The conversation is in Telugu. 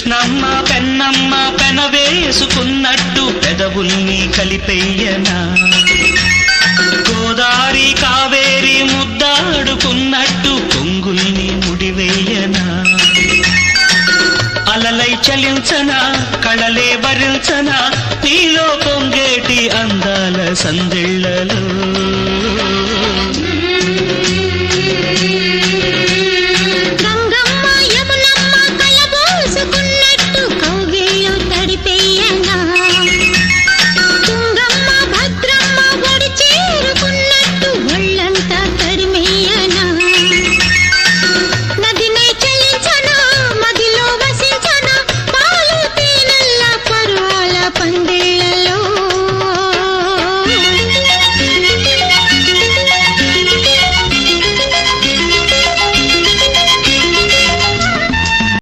కృష్ణమ్మ పెన్నమ్మ పెనవేసుకున్నట్టు పెదవుల్ని కలిపెయ్యనా. గోదారి కావేరి ముద్దాడుకున్నట్టు కొంగుల్ని ముడివేయనా. అలలై చలించనా కళలే వరించనా నీలో పొంగేటి అందాల సందిళ్ళలో.